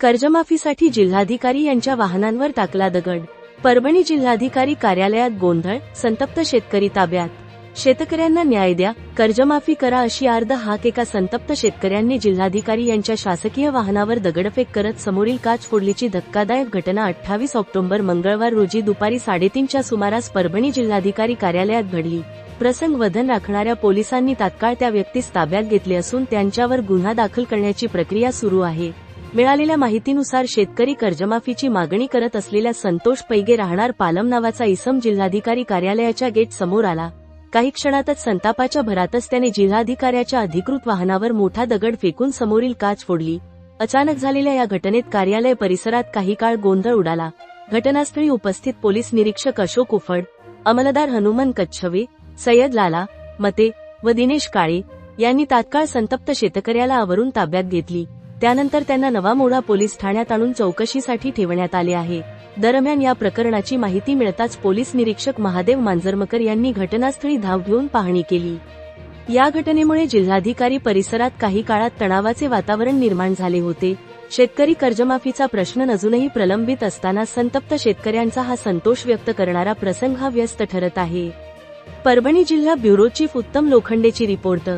कर्जमाफीसाठी जिल्हाधिकारी यांच्या वाहनांवर टाकला दगड. परभणी जिल्हाधिकारी कार्यालयात गोंधळ संतप्त शेतकरी ताब्यात. शेतकऱ्यांना न्याय द्या कर्जमाफी करा अशी अर्ध हाक एका संतप्त शेतकऱ्यांनी जिल्हाधिकारी यांच्या शासकीय वाहनावर दगडफेक करत समोरील काच फोडलीची धक्कादायक घटना अठ्ठावीस ऑक्टोबर मंगळवार रोजी दुपारी साडेतीनच्या सुमारास परभणी जिल्हाधिकारी कार्यालयात घडली. प्रसंग वधन राखणाऱ्या पोलिसांनी तात्काळ त्या व्यक्तीस ताब्यात घेतले असून त्यांच्यावर गुन्हा दाखल करण्याची प्रक्रिया सुरू आहे. मिळालेल्या माहितीनुसार शेतकरी कर्जमाफीची मागणी करत असलेल्या संतोष पैगे राहणार पालम नावाचा इसम जिल्हाधिकारी कार्यालयाच्या गेट समोर आला. काही क्षणातच संतापाच्या भरातच त्याने जिल्हाधिकाऱ्याच्या अधिकृत वाहनावर मोठा दगड फेकून समोरील काच फोडली. अचानक झालेल्या या घटनेत कार्यालय परिसरात काही काळ गोंधळ उडाला. घटनास्थळी उपस्थित पोलीस निरीक्षक अशोक उफड अंमलदार हनुमान कच्छवे सय्यद लाला मते व दिनेश काळे यांनी तात्काळ संतप्त शेतकऱ्याला आवरून ताब्यात घेतली. त्यानंतर त्यांना नवामोडा पोलीस ठाण्यात आणून चौकशीसाठी ठेवण्यात आले आहे. दरम्यान या प्रकरणाची माहिती मिळताच पोलीस निरीक्षक महादेव मांजरमकर यांनी घटनास्थळी धाव घेऊन पाहणी केली. या घटनेमुळे जिल्हाधिकारी परिसरात काही काळात तणावाचे वातावरण निर्माण झाले होते. शेतकरी कर्जमाफीचा प्रश्न अजूनही प्रलंबित असताना संतप्त शेतकऱ्यांचा हा संतोष व्यक्त करणारा प्रसंग हा व्यस्त ठरत आहे. परभणी जिल्हा ब्युरो चीफ उत्तम लोखंडेची रिपोर्ट